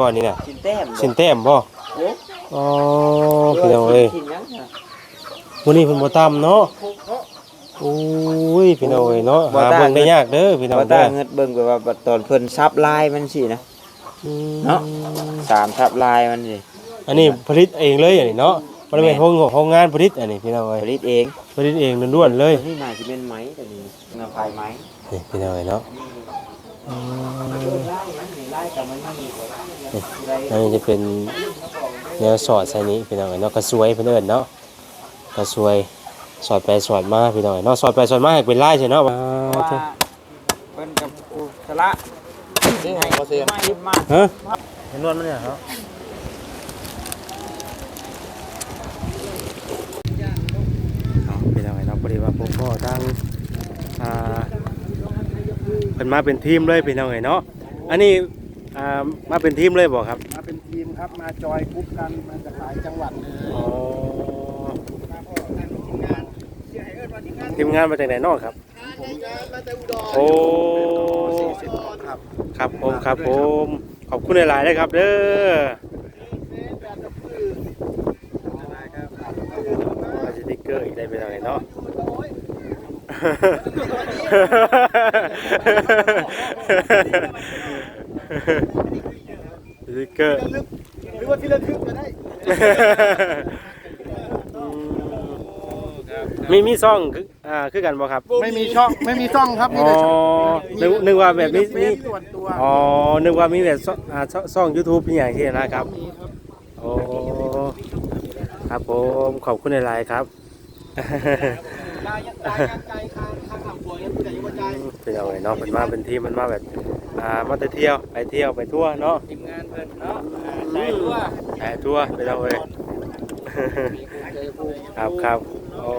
ก่อนนี่น่ะชิ้นแต้มสินแต้มบ่โอ้อ๋อพี่น้องเอ้ยชิ้นยังน่ะมื้อนี้เพิ่นบ่ตำเนาะโอ้ยพี่น้องเอ้ยเนาะหาเบิ่งได้ยากเด้อพี่น้องบ่ตาเด้อเงิดเบิ่งแบบว่าบัดตอนเพิ่นซับลายมันสินะอืมเนาะสามซับลายมันสิอันนี้ผลิตเองเลยอันนี้เนาะบ่ได้เป็นโรงโรงงานผลิตอันนี้พี่น้องเอ้ยผลิตเองผลิตเองล้วนๆเลยนี่น่าจะเป็นไหมแต่นี่เงาไฟไหมนี่พี่น้องเอ้ยเนาะอืมลายมันนี่ลายกับมันนี่ อันนี้จะเป็นแนวสอดใส่นี้พี่น้องเอ้ยเนาะกระสวยเพิ่นเอิ้นเนาะกระสวยสอดไปสอดมาพี่น้องเอ้ยเนาะสอดไปสอดมาให้เป็นลายใช่เนาะเพราะว่าเพิ่นกับอุสระนี่ให้บ่เสียมาหยิบมาฮะเห็นนวลมันเนี่ยครับเอาพี่น้องเอ้ยเนาะพอดีว่าผมก็ตั้งอ่าเป็นมาเป็นทีมเลยพี่น้องเอ้ยเนาะอันนี้ อ่ามาเป็นทีมเลยบ่ครับมาเป็นทีมครับมาจอยกรุ๊ปกันมาจากหลายจังหวัดเลยอ๋อทีมงานมาจากไหนเนอกครับผมมาแต่อุดรโอ้สี่สิบครับครับผมครับผมขอบคุณหลายๆนะครับเด้อมาสติกเกอร์อีกได้เป็นอะไรเนาะ สติกเกอร์ หรือว่าที่ระลึกก็ได้มีมีซ่องคืออ่าคือกันบ่ครับ ไม่มีช่องไม่มีช่องครับมีอ๋อแต่ช่องนึกนึกว่าแบบนี้มีนี่เฟซส่วนตัวอ๋อนึกว่ามีแบบซ่องอ่าซ่องซ่องยูทูบอย่างที่นะครับ มีครับโอ้ครับผมขอบคุณหลายๆครับรายรายการไกลคางคางขับหัวยังแต่ยังไม่ใจ เป็นเอาไงเนาะมันมาเป็นทีมมันมาแบบ อ่ามาแต่เที่ยวไปเที่ยวไปทั่วเนาะทีมงานเพิ่นเนาะใช่ตัวไปทั่วไปเอาเลย ครับครับโอ้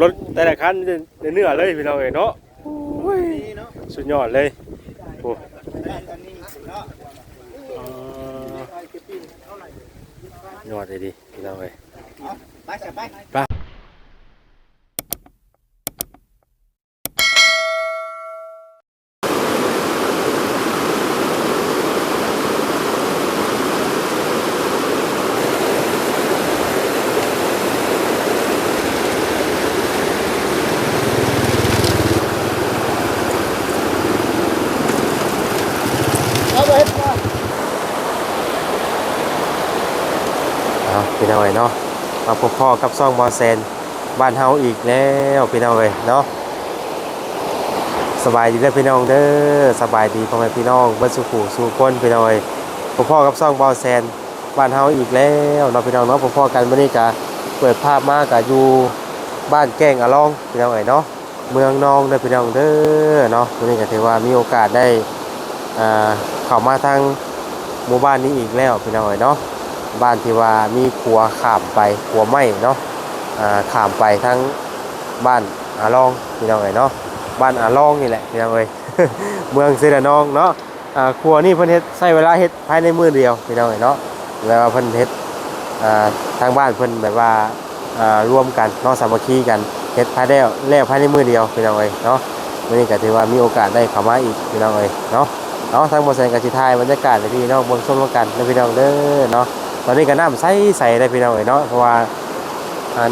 รถแต่ละคันจะเนื้อเลยพี่น้องเอ๋ยเนาะโอ้ยสุดยอดเลยโอ้อ่ายอดเลยดิพี่น้องเอ๋ยไปจะไปไปเอาพี่น้องเอ๋ยเนาะ มาพบพ่อกับซ่องบอเซนบ้านเฮาอีกแล้วพี่น้องเอ๋ยเนาะสบายดีเด้อพี่น้องเด้อสบายดีพ่อแม่พี่น้องเบิ้สุขูสู่คนพี่น้องเอ๋ยพบพ่อกับซ่องบอเซนบ้านเฮาอีกแล้วเนาะพี่น้องเนาะพบพ่อกันวันนี้จะเปิดภาพมากะอยู่บ้านแก้งอะลองพี่น้องเอ๋ยเนาะเมืองนองเด้อพี่น้องเด้อเนาะวันนี้ก็ถือว่ามีโอกาสได้อ่าเข้ามาทางหมู่บ้านนี้อีกแล้วพี่น้องเอ๋ยเนาะ บ้านที่ว่ามีขัวขามไปขัวไหมเนาะอ่าข้ามไปทั้งบ้านอาลองพี่น้องเอ๋ยเนาะบ้านอาลองนี่แหละพี่น้องเอ๋ยเมืองเซระนองเนาะอ่าขัวนี่เพิ่นเฮ็ดใช้เวลาเฮ็ดภายในมื้อเดียวพี่น้องเอ๋ยเนาะแล้วเพิ่นเฮ็ดทางบ้านเพิ่นแบบว่าอ่วมกันเนาะสามัคคีกันเฮ็ดภายได้แล้วภายในมื้อเดียวพี่น้องเอ๋ยเนาะมื้อนี้ก็ถือว่ามีโอกาสได้เข้ามาอีกพี่น้องเอ๋ยเนาะเนาะทางบ่แซงก็สิถ่ายบรรยากาศให้พี่น้องเบิ่งชมกันนะพี่น้องเด้อเนาะ ตอนนี้ก็น้ำใสใสได้พี่น้องเอ๋ยเนาะเพราะว่า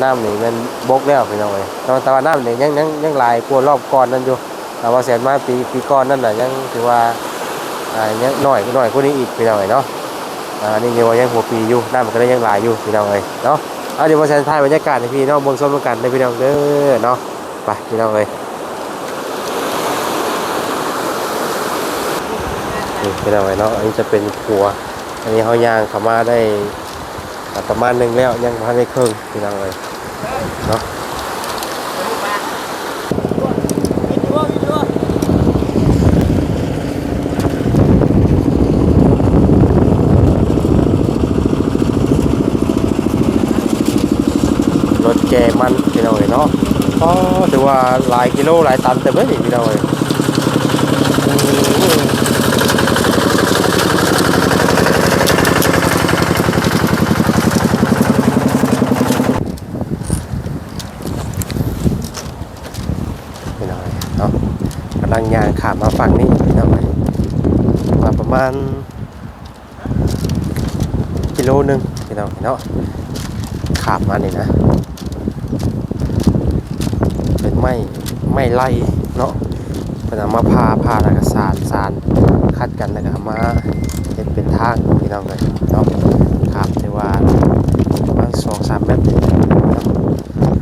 น้ำนี่มันบกแล้วพี่น้องเอ๋ยแต่ว่าแต่ว่าน้ำนี่ยังยังยังหลายกว่ารอบก่อนนั่นอยู่แต่ว่าเสียมาปีปีก่อนนั่นน่ะยังถือว่าอ่ายังน้อยน้อยกว่านี้อีกพี่น้องเอ๋ยเนาะอ่านี่เรียกว่ายังหัวปีอยู่น้ำมันก็ได้ยังหลายอยู่พี่น้องเอ๋ยเนาะเอาเดี๋ยวมาแสดงถ่ายบรรยากาศให้พี่น้องเบิ่งชมกันได้พี่น้องเด้อเนาะไปพี่น้องเอ๋ยนี่พี่น้องเอ๋ยเนาะอันนี้จะเป็นครัว อันนี้เขาย่างเขามาได้อ่าประมาณหนึงแล้วยังพันได้ครึ่งพี่น้องเลยเนาะรถแกมันพี่น้องเลยเนาะอ๋อถือว่าหลายกิโลหลายตันเต็มเลยนี่พี่น้องเลยอืม พ เนาะกำลังย่างขามมาฝั่งนี้พี่น้องเลยว่าประมา ณกิโลหนึงพี่น้องเนาะขามมานี่นะ เป็นไม้ไม้ไล่เนาะเป็นเอามาพาพาแล้วก็สานสานคัดกันแล้วก็มาเฮ็ดเป็นทางพี่น้องเลยเนาะครับแต่ว่าประมาณสองสามเมตรนะ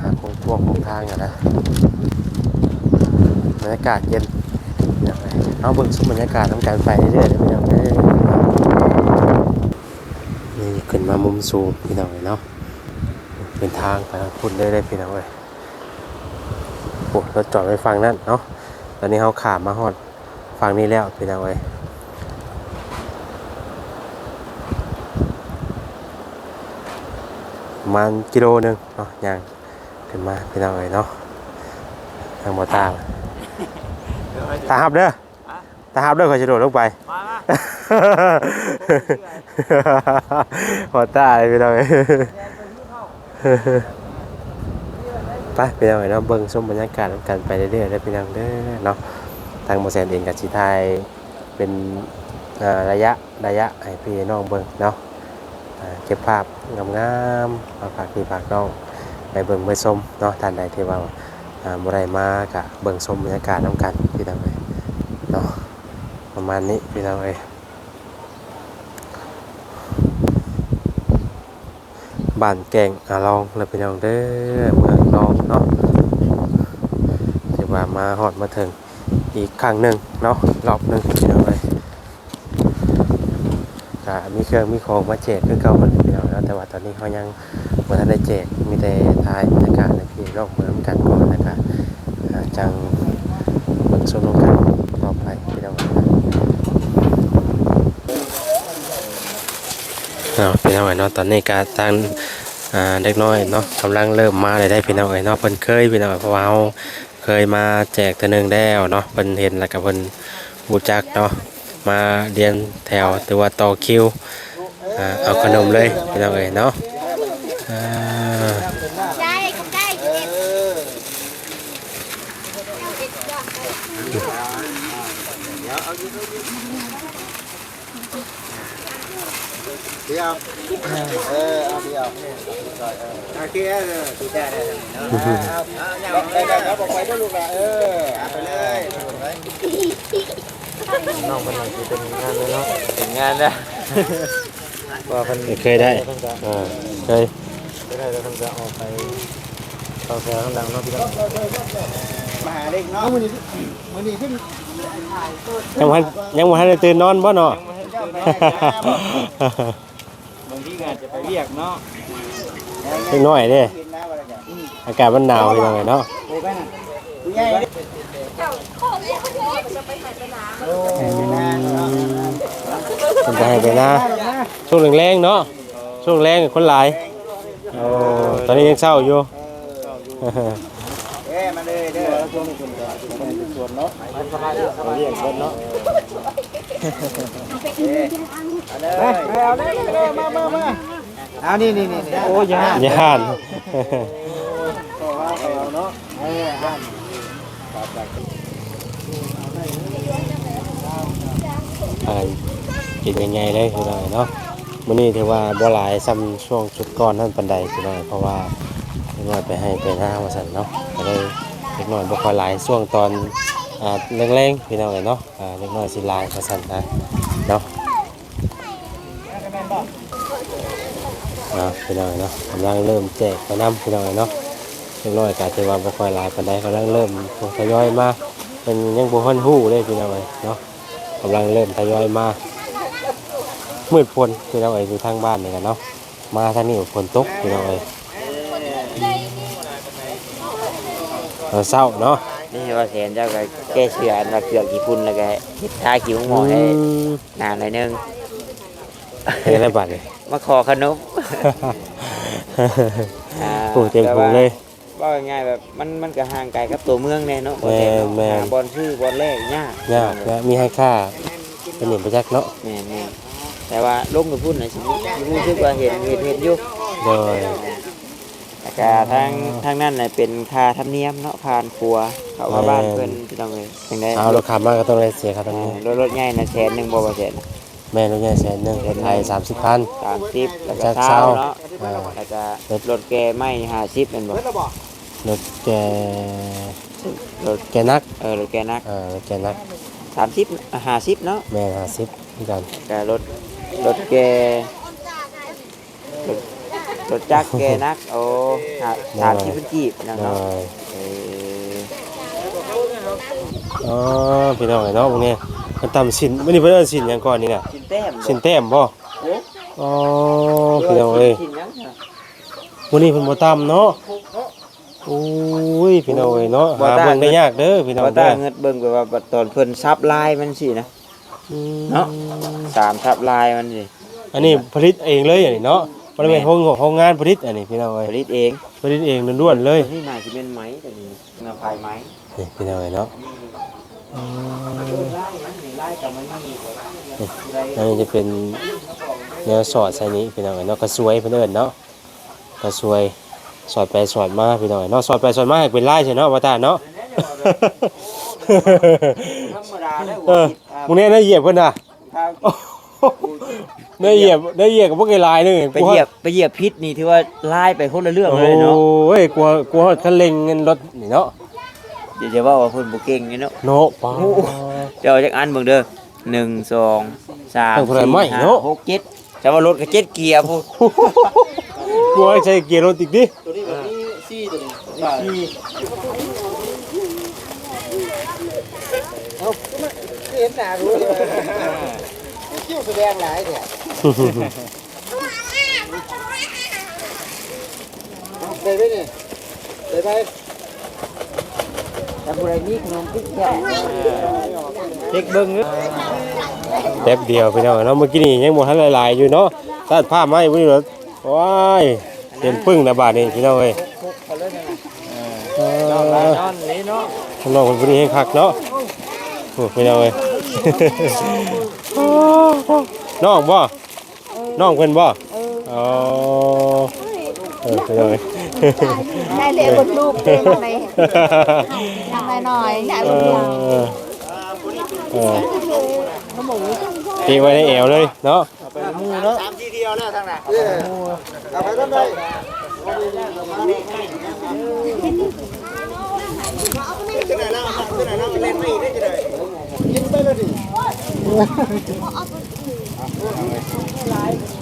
หาคงพวงของทางอะนะบรรยากาศเย็น เลยเอาเบิ่งสุมบรรยากาศทำการไปเรื่อยๆเลยพี่น้องเอ้ยนี่ขึ้นมามุมสูงพี่น้องเลยเนาะเป็นทางไปพุ่นได้เลยพี่น้องเลยโอ้รถจอดไว้ฝั่งนั่นเนาะตอนนี้เขาขามมาฮอดฝั่งนี้แล้วพี่น้องเอ้ยประมาณกิโลหนึงเนาะย่างขึ้นมาพี่น้องเอ้ยเนาะทางบอตาตาหับเด้อ ตาหับเด้อขอยจะโดดลงไปมามาบอตาเลยพี่น้องเอ้ยไปพี่น้องเอ้ยเนาะเบิ่งชมบรรยากาศนำกันไปเรื่อยๆได้อพี่น้องเด้อเนาะทางโมเซนเองกับชีไทยเป็นอ่าระยะระยะให้พี่น้องเบิ่งเนาะอ่าเก็บภาพงามๆมาฝากพี่ฝากน้องไปเบิ่งไปชมเนาะท่านใดที่ว่าอ่าบ่ได้มากะเบิ่งชมบรรยากาศนำกันพี่น้องเอ้ยเนาะ ประมาณนี้พี่น้องเอ้ยบ้านแก่งอาลองแล้วพี่น้องเด้อเมืองนองเนาะถือว่ามาฮอดมาถึงอีกครั้งหนึ่งเนาะรอบหนึ่งพี่น้องเลยก็มีเครื่องมีของมาแจกคือเก่าคนพี่น้องแล้วแต่ว่าตอนนี้เขายังบ่ทันได้แจกมีแต่ถ่ายบรรยากาศในพี่นองเมืองกันก่อนนะครับจังเบิ่งชมกันต่อไป พี่น้องเนาะพี่น้องเนาะตอนนี้การทางอ่าเด็กน้อยเนาะกำลังเริ่มมาเลยได้พี่น้องเอ้ยเนาะเพิ่นเคยพี่น้องเอ๋ยเพราะว่าเราเคยมาแจกตัวหนึงแล้วเนาะเพิ่นเห็นแล้วก็เพิ่นบูจักเนาะมาเรียนแถวตัวต่อคิวอ่าเอาขนมเลยพี่น้องเอ้ยเนาะอ่า ได้ก็ได้ เออ เดี๋ยวเออเอาเดี๋ยวโอเคเออติดได้ได้เอาเอาได้ได้ครับบอกไปด้วยลูกละเออเอาไปเลยน้องเป็นหน่อยเป็นงานเลยเนาะเป็นงานนะว่าเพิ่นเคยได้อ่าเคยไม่ได้แล้วเพิ่นจะออกไปต่อแถวข้างหลังเนาะพี่น้องมาหาเด็กเนาะมือนี้มือนี้ขึ้นยังบ่ทันยังบ่ทันได้ตื่นนอนบ่เนาะบาง ทีก็อาจจะไปเรียกเนาะเล็กน้อยเด้กินน้ำอะไรกันอากาศมันหนาวพี่น้องเอ้ยเนาะไปไปน่ะผู้ใหญ่เด้โอ้ยนะเนาะเพิ่นจะให้ไปนะช่วงแรงๆเนาะช่วงแรงคนหลายโอ้ตอนนี้ยังเศร้าอยู่เอ้ยมาเลยเด้อช่วงนี้คุณจะเป็นส่วนเนาะมันสบายดีสบายดีเพิ่นเนาะ ไปเอาเลยเลยมามามาเอานี่นี่นี่โอ้ยยาย่านเอาเนาะเอออ่านอ่ากินยังไงเลยพี่น้เนาะมื้อนี้ถือว่าบ่หลายซ้ำช่วงชุดก่อนนั่นปานใดพี่น้เพราะว่าเล็กน้อยไปให้ไปหน้าว่าซั่นเนาะก็เลยเล็กน้อยบ่ค่อยหลายช่วงตอนอ่าแรงๆพี่น้องเอ้ยเนาะอ่าเล็กน้อยสิหลายว่าซั่นนะเนาะ อ่าพี่น้องเอ้ยเนาะกำลังเริ่มแจกไปนํพี่น้องเอ้ยเนาะเล็กน้อยก็ถือว่าบ่ค่อยหลายปานใดกำลังเริ่มทยอยมาเป็นยังบ่ทันฮู้เลยพี่น้องเอ้ยเนาะกำลังเริ่มทยอยมามืดฝนพี่น้องเอ๋ยอยู่ทางบ้านนี่กันเนาะมาทางนี้ฝนตกพี่น้องเอ๋ยตอนเศร้าเนาะนี่ว่าแทนเจ้าก็แก้เชืออันว่าเกลือกญี่ปุ่นแล้วก็เฮ็ดทาคิ้วหมอให้มนานหน่อยนึงเฮ็ดอะไรบัดเลย มาขอขนมอ่าโอ้เต็มแต่พุงว่าเลยว่าง่ายๆแบบมันมันก็ห่างไกลกับตัวเมืองแน่เนาะบ่แทนเนาะแม่นหาบอลชื่อบอลแรกยากยากและมีให้ค่าเป็นหนึ่งประจักษ์เนาะแม่นแม่นแต่ว่าลงกับพุ่นน่ะสิสิรู้สึกว่าเห็นเห็นเห็นอยู่โดยแต่กาทั้งทั้งนั้นน่ะเป็นค่าธรรมเนียมเนาะผ่านครัวเขาว่าบ้านเพิ่นพี่น้องเอ้ยจังได๋เอารถขับมาก็ต้องได้เสียค่าธรรมเนียมรถรถใหญ่น่ะแสนหนึงบ่ว่าแสนน่ะ แม่รถใหญ่แสนหนึงรถไทย30พัน30แล้วก็จักเช้าเช้าเนาะอ่า แล้วก็รถแกไม่50แม่นบ่รถแกรถแกนักเออรถแกนักเอ่ารถแกนัก30อะ50เนาะแม่ห้าสิบนี่กันก็รถรถแกรถรถจักรแกนักโอ้หาสามสิบเป็นกีบนะเอเนาะอเออ อ๋อพี่น้องไอ้เนาะพวกนี้ มันตำสินวันนี้เพิ่นเอิ้นสินหยังก่อนนี่น่ะสินแต้มสินแต้มบ่โอ้อ๋อพี่น้องเอ้ยสินยังน่ะวันนี้เพิ่นบ่ตำเนาะโอ้ยพี่น้องเอ้ยเนาะหาเบิ่งได้ยากเด้อพี่น้องว่าเด้ตาอเงิดเบิ่งไปว่าบัดตอนเพิ่นซับลายมันสินะอืมเนาะสามซับลายมันสิอันนี้ผลิตเองเลยอันนี้เนาะบ่ได้เป็นโรงโรงงานผลิตอันนี้พี่น้องเอ้ยผลิตเองผลิตเองล้วนๆเลยนี่น่าสิเป็นไหมแต่นี่เงาพายไหมนี่พี่น้องเอ้ยเนาะ อืม ลายมันนี่ลายกับมันนี่อันนี้จะเป็นแนวสอดใส่นี้พี่น้องเอ้ยเนาะกระสวยเพิ่นเอิ้นเนาะกระสวยสอดไปสอดมาพี่น้องเอ้ยเนาะสอดไปสอดมาให้เป็นลายใช่เนาะว่าตาเนาะธรรมดาได้เออมึงเนี่ยได้เหยียบเพิ่นน่ะได้เหยียบได้เหยียบกับพวกไอ้ลายนึงไปเหยียบไปเหยียบพิษนี่ถือว่าลายไปคนละเรื่องเลยเนาะโอ้ยกลัวกลัวคันเร่งเงินรถนี่เนาะ เดี๋ยวจะว่าว่าเพิ่นบ่เก่งนี่เนาะโนป้าเดี๋ยวจักอันเบิ่งเด้อหนึ่งสองสามตั้งเท่าไหร่สี่ไม่ห้าเนาะ หกเจ็ดจะว่ารถก็เจ็ดเกียร์พูดกลัวให้ใช้เกียร์รถอีกดิตัวนี้แบบนี้ซี่ตัวนี้ซี่เอาเห็นหน้ารู้เลยคิ้วแสดงหลายเนี่ยได้ไหมนี่ได้ไหม แต่ผู้ใดมีขนมปิ๊กแก่เด็กเบิ่งเด้อแป๊บเดียวไปเนาะเนาะเมื่อกี้นี่ยังบ่ทันหลายๆอยู่เนาะตัดภาพมาให้บ่นี่รถว้ายเต็มปึ้งนะบาดนี้พี่น้องเอ้ยเออนอนนี่เนาะข้างนอกคนผู้นี้ให้คักเนาะโอ้พี่น้องเอ้ยน้องบ่น้องเพิ่นบ่อ๋อเออพี่น้องเอ้ย ได้เลยบนลูกเลยทำไมทำไมหน่อยได้เอบนลูกอเออเก็บไว้ในแอวเลยเนาะมูเนาะสามทีเดียวแล้วทางน่ะเอาไปก็ได้จะไหนแล้วจะไหนแล้วเล่นไม่ได้จะไหนกินไปเลยดิ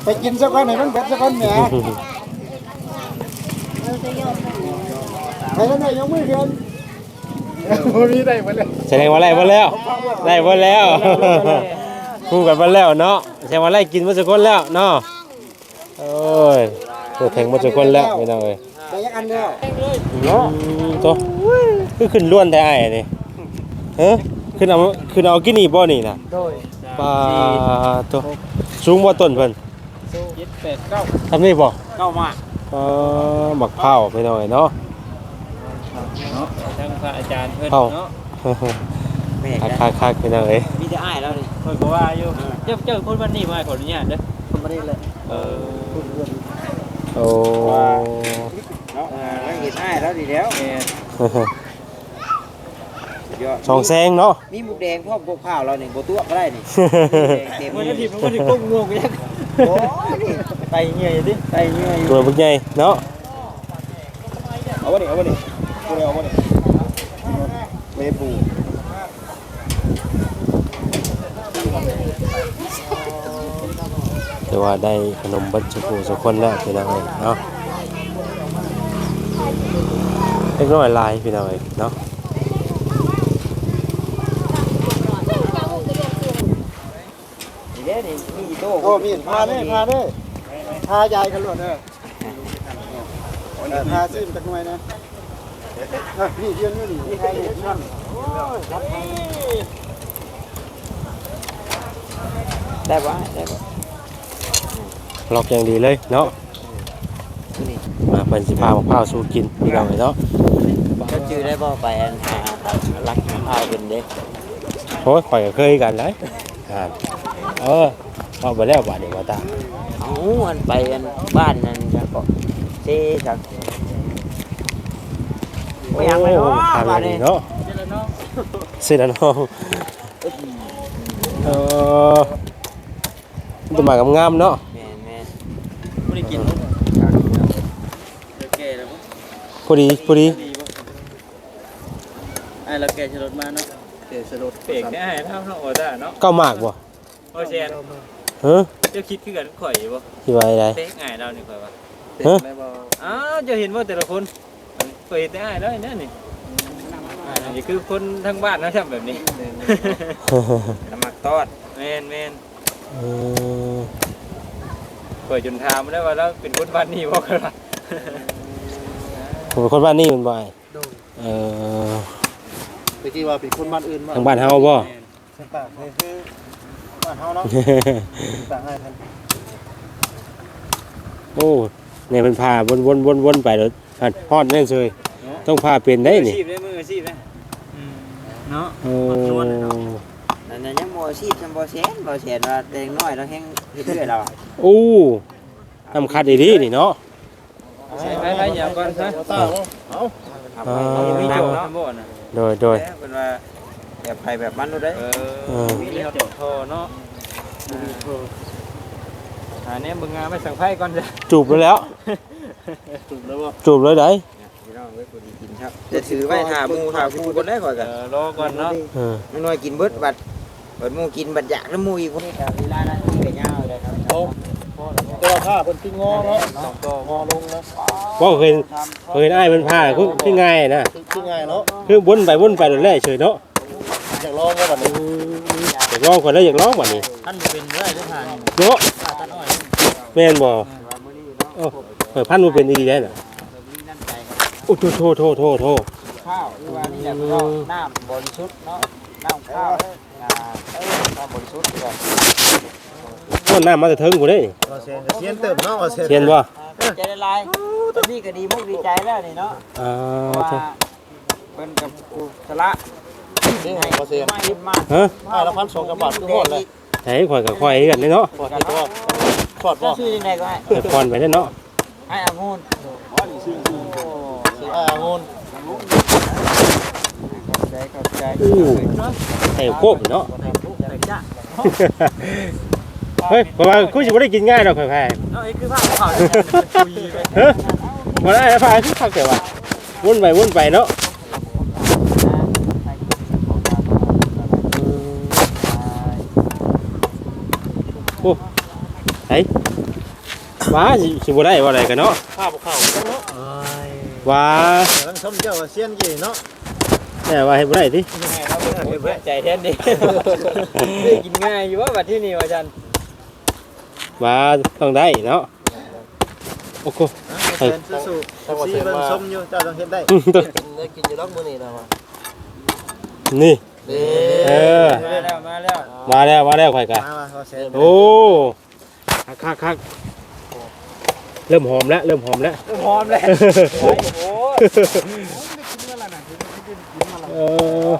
ไปกินสักวันไหนมันเบ็ดสักวันแหม ไปแล้วไหนยังไม่เกินมีได้หมดเลยแสดงว่าไล่มาแล้วไล่มาแล้วคู่กันมาแล้วเนาะแสดงว่าไล่กินมาสักคนแล้วเนาะโอ้ยตัวแทงมาสักคนแล้วไม่ต้องเลยไปยังอันเดียวเนาะตัวคือขึ้นล้วนแต่ไอ้นี่เฮ้ขึ้นเอาขึ้นเอากินนี่บ่นี่นะปลาตัวสูงบ่าต้นเพิ่นเจ็ดแปดเก้าทำนี่บ่เก้ามาป ลาหมักเผาวไปหน่อยเนาะ เนาะทางพระอาจารย์เพิ่นเอ้า เนาะแม่คักกันคักคักไปหน่อยมีแต่อ้ายแล้วดิเพิ่นก็ว่าอยู่เจ้าเจ้าคนวันนี้มาขออนุญาตเด้อคนมาได้เลยเออโอ้เนาะแล้วเห็นอ้ายแล้วดิแล้วแม่นยอดสองแซงเนาะ มีหมูแดงพร้อมกบข้าวเรานี่บ่ตัวก็ได้นี่เต็มมันเลก็ยยมันก็สิก้มงวงไปยังโอ้ยนี่ ไตเงี้ยอยู่ดิไตเงี้ยอยู่ตัวบึกใหญ่เนาะเอาวะนี่เอาวะนี่กูเลยเอาวะนี่เมปูแต่ว่าได้ขนมบัตรผูสักคนแล้วพี่น้องเอ้ยเนาะเล็กน้อยหลายพี่น้องเอ้ยเนาะนี่เด้นี่มีอีโต้โอ้มีดพาเด้พาเด้ พายายกันหลดเด้อเออพาซิมจักหน่อยนะอะนี่เรียนนี่นี่ใครนี่นั่นได้บ่ได้บ่ล็อกอย่างดีเลยเนาะนี่มาเป็นสิพาหมกพร้าวสู้กินพี่น้องเอ้ยเนาะก็ชื่อได้บ่ไปอันหารักมะพร้าวเป็นเด้โอ้ยข่อยก็เคยกันเลยอ่าเออ เอาไปแล้วบาดเดี๋ยวว่าตาเอาอันไปอันบ้านนั่นจังก็เซ่จังไม่อยากไปเนาะทางมานี้นี่เนาะเสร็จแล้วเนาะเออมันจะมากับงามเนาะแม่นแม่นไม่ได้กินแก่แล้วพอดีพอดีไอ้เราแก่ชรถมาเนาะแก่ชรถเปกได้เท่าเท่าออได้เนาะเก้ามากบ่โอเชนเฮ้ยเจ้าคิดคือกันข่อยบ่ที่ไว้ไรเป๊กง่ายเรานี่ข่อยว่าฮะอ้าวจะเห็นว่าแต่ละคนข่อยเห็นได้แล้วนั่นนี่อันนี้คือคนทั้งบ้านนะทำแบบนี้น้ำหมักทอดแมนแมนเออข่อยจนถามได้ว่าแล้วเป็นคนบ้านนี้บ่กันล่ะผมเป็นคนบ้านนี่มันบ่อยเออตะกี้ว่าเป็นคนบ้านอื่นทางบ้านเฮาบ่ต่างๆนี่คือ บ้านเฮาเนาะต่างให้ท่านโอ้เนี่ยมันพาวนวนวนวนไปเดี๋ยวผ่านฮอดแน่เลยต้องพาเป็นได้มืออานี่ชีพได้มืออาชีพนะเนาะโอ้นั่นน่ะยังบ่ชีพจำบ่แสนบ่แสนว่าแดงน้อยเราแฮงเฮ็ดเรื่อยเราอะโอ้ทำคัดดีๆนี่เนาะใช่ไปๆอย่าก่อนซะตาเอาทำอ่าไปมีมีโจโจทย์เนาะนะบ่น่ะโดยโดยแล้วเป็นว่า แบบไปแบบมันรู้ได้เอเอออมีเรื่องโทรเนาะอ่าเนี่ยมึงงานไม่สั่งไพ่ก่อนจ้ะจูบแล้วแล้วถูกแล้วบ่จูบเลยได้พี่น้องเว้ยคนกินครับจะถือไว้ถ่าหมูถ่าครูคนได้ก่อนเอกันอรอก่อนเนาะเออไม่น้อยกินเบิดบัดเบิดหมูกินบัดอยากแล้วหมูอีกคนนี้ครับเวลานั้นที่ก็ยาวเลยครับโอ้ตัวผ้าเพิ่นที่งอเนาะงอลงแล้วว่าเคยเคยได้มันพาคือคือง่ายนะคือง่ายเนาะคือวนไปวนไปโดนแล่เฉยเนาะ อยากลองว่าบัดนี้อยากลองคนแล้วอยากลองวันนี้ท่านเป็นได้ได้ทานเนาะตัดอ้อยแม่นบ่โอ้เปิดพันธุ์มันเป็นดีๆได้น่ะโอ้โทษโทษโทษโทษโทษข้าวหรือว่านี่แหละพี่น้องน้ำบริสุทธิ์เนาะน้ำข้าวอ่าเอ้ยน้ำบริสุทธิ์ดีกว่าโทษน้ำมาแต่เทิงกูได้ว่าเซียนเซียนเติมเนาะว่าเซียนเทียนบ่ใจละลายตอนนี้ก็ดีมุกดีใจแล้วนี่เนาะอ่าเพราะว่าเถอะเพิ่นกับครูสละ นี่ให้ว่าเซียนมาหยิบมาฮะอ่าแล้วพันสองกระบาดคือหอดเลยไอ้ข่อยกับข่อยกันเลยเนาะหอดที่ตัวทอดบ่ชื่อยังไงก็ให้ข่อยพรไปได้เนาะให้อางุ่นสิอ่างนขอบใจขอบใจอู้ใส่โคบเนาะเฮ้ยเพราะว่ากูสิบ่ได้กินง่ายดอกข่อยแพ้เนาะไอ้คือผ้าขาวเนี่ยคุยไปฮะบ่ได้พาคือคักแต่ว่าวนไปวนไปเนาะ โอ้ไสว้าสิสิบ่ได้ว่าอะไรกันเนาะผ้าบ่เข้าเนาะว้าแต่ทั้งชมเจ้าว่าเซียนกี่เนาะแต่ว่าให้บ่ได้ติใจแทนดิได้กินง่ายอยู่ว่าบัดที่นี่ว่าจันว่าต้องได้เนาะโอ้โหเซียนสู้ๆซีเบิ่งชมอยู่เจ้าต้องเฮ็ดได้ได้กินอยู่รอบมื้อนี้แล้วว่ะนี่ เด้เออ มาแล้วมาแล้วมาแล้วมาแล้วข่อยกะมาว่าเซียนโอ้คักคักคักเริ่มหอมแล้วเริ่มหอมแล้ว พร้อมแล้วโอ้โหเออ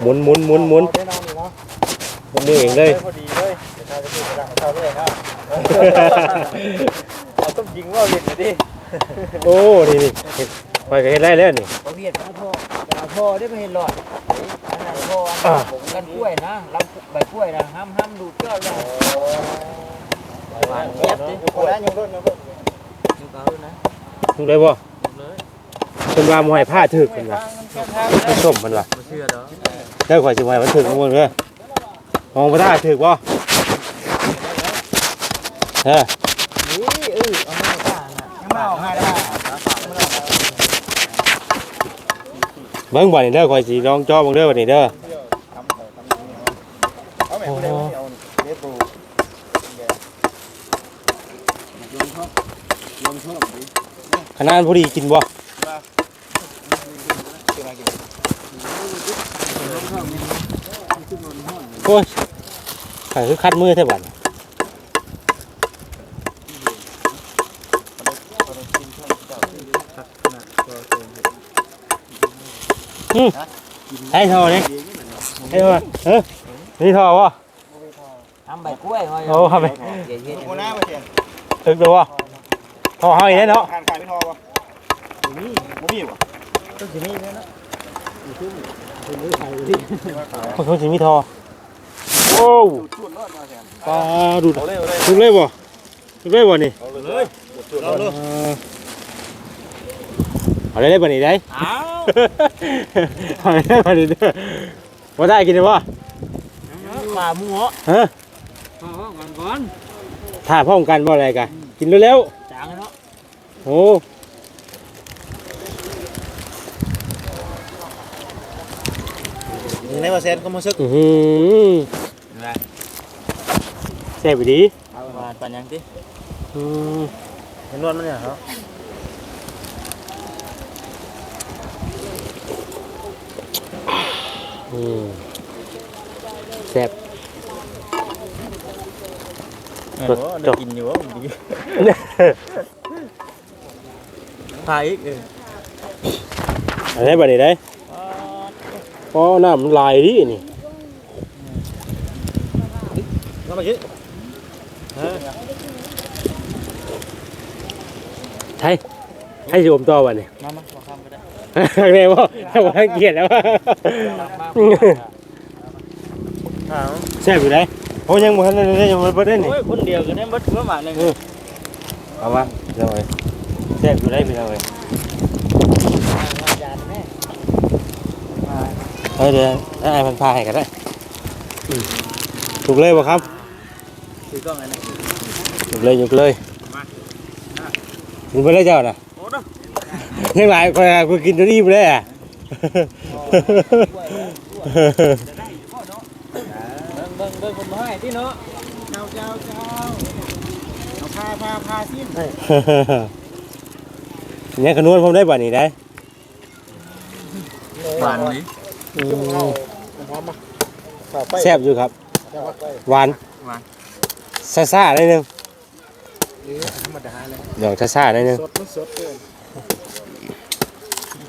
หมุนหมุนหมุนหมุนหมุนมือเองเลย พอดีเลยเข้าเลยครับเอาต้มยิงว่าเล่นมาดิ โอ้นี่นี่เห็นข่อยก็เห็นได้แล้วนี่บ่เพียรมาพ่อมาพ่อได้บ่เห็นหลอดอันนั้นพ่ออันผมกันกล้วยนะลำใบกล้วยนะห้ามห้ามดูเจ้าเลยหวานเจี๊ยบดิคนนั้นยังรถนะอยู่เก่านะถูกเลยบ่เป็นว่าหมวยผ้าถึกเป็นว่าผสมมันว่าเชื่อเนาะเด้อข่อยสิไว้มันถึกทั้งหมดเลยมองบ่ได้ถึกบ่เออ นี่เออเอามาป้าน่ะยังมาเอาให้ได้ เบิ่งบ่นี่เด้อข่อยสิลองจ่อเบิ่งเด้อบัดนี้เด้อเอาแม่ผู้ใดเอาเด้ปูขนาดพอดีกินบ่โอ้ยไข่คือคัดมือแท้บัดอืมให้ทอนี่ให้ทอเฮ้ยนี่ทอวะทำใบกล้วยหอยโอ้ทำไมเดี๋ยวเฮ็ดคนหน้ามาเซียนถึกดูวะทอแล้บ่นาะเขาคงสิมีทอโอ้ชุดรอดมาแทนปลาดูดเอาเลยเอาเลยถูกเลยบ่ถูกเลยบ่นี่ เอาเลยชุดรอดเลยเออเอาเลยได้บ่นี่ได้อ้าวเอาเลยได้บ่นี่เด้อบ่ได้กินได้บ่ปลาหมูเหรอฮะเอาก่อนก่อนถ้าพร้อมกันบ่อะไรกันกินเร็วจางเนาะๆโอ้ในว่าแซนก็มาซึกอื้อหือแซ่บอีดีเอามาปันยังติอืมเห็นนวลมันเนี่ยครับ อืมแซ่บโอ้ได้กินอยู่ว่าดีพาอีกเอออะไรบ่นี่ได้อ๋อน้ำมันลายดินี่น้ำมาชิใช่ใช่สิอมต่อบ่นี่มามาขอข้ามก็ได้เรียกว่าถ้าว่าเกลียดแล้ว แซ่บอยู่ไหนโอ้ยังบ่ทันได้ยังบ่เบิดได้นี่โอ้ยคนเดียวกันได้หมดเมื่อวานเลยเอามาเดี๋ยวไว้แซ่บอยู่ได้พี่น้องเอ้ยจานแม่เฮ้ยเดี๋ยวให้อายมันพาให้ก็ได้อืมถูกเลยบ่ครับคือกล้องอันนั้นถูกเลยถูกเลยกินไปเลยเจ้าน่ะโอ้ดยังหลายคนอะกูกินจนอิ่มเลยอะ เบิ่งเบิ่งคนมาให้ที่เนาะเจ้าเจ้าเจ้าเอาพาพาพาสิ้นเนี่ยขนวนผมได้บ่นี่ได้หวานนี้อืมพร้อมมาต่อไปแซ่บอยู่ครับ หวานหวานซ่าๆหนิดนึงธรรมดาเลยหยองซ่าๆหนิดนึงสดมันสดเกิน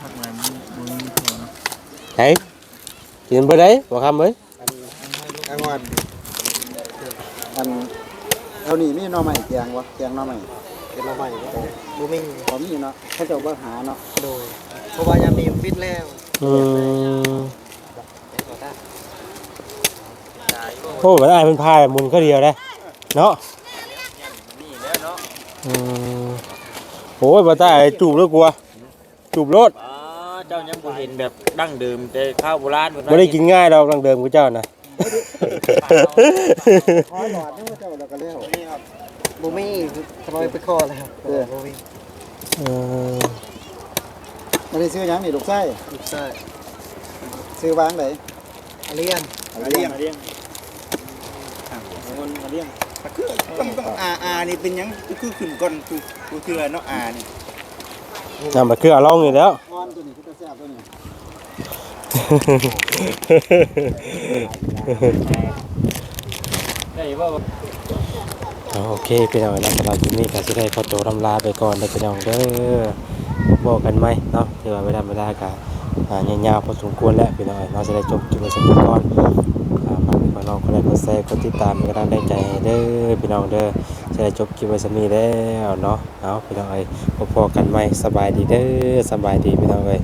ผักหวานมันมันมีถั่วเนาะไหน กินไปได้บ่คำเอ้ยอันอันอันเอานี่มีหน่อใหม่แกงวะแกงหน่อใหม่เป็นหน่อใหม่บูมิ่งพอมีเนาะเขาจะว่าหาเนาะโดยเพราะว่ายามนี้ปิดแล้วอืมโอ้บ่ได้มันพาหมุนก็เดียวได้เนาะนี่แล้วเนาะอืมโอ้ยบ่ตายจูบแล้วกลัวจูบรถ เจ้ายังบ่เห็นแบบดั้งเดิมแต่ข้าวโบราณบ่ได้กินง่ายดอกดังเดิมกูเจ้านะคอยหลอดนี่ว่าเจ้าแล้วก็แล้วนี่ครับบูมี่ทำไมไปคอเลยครับเออบูมี่เออไม่ได้ซื้อหยังนี่ลูกไส้ลูกไส้ซื้อวางไหนอาเลียนอะไรเลี้ยงเลี้ยงเลี้ยงคือต้องต้องอาอานี่เป็นหยังคือขึ้นก่อนคือคือคือเนาะอานี่น้ำมันคือเอาลองนี่แล้ว อนตัวนี้คือแซ่บตัวนี้ได้ว่โอเคพี่น้องนะสำหรับคลิปนี้ก็จะได้ขอตัวรำลาไปก่อนเด้อพี่น้องเด้อบอกกันไหมเนาะที่ว่าเวลาเวลาก็ยาวๆพอสมควรแล้วพี่น้องเราจะได้จบคลิปไว้สักก่อนฝากพี่น้องคนใดคนแชร์คนติดตามเป็นกำลังใจให้เด้อพี่น้องเด้อ จะจบคลิปไว้สมีแล้วเนาะเอาพี่น้องเอ้ยพอๆกันไหมสบายดีเด้อสบายดีพี่น้องเอ้ย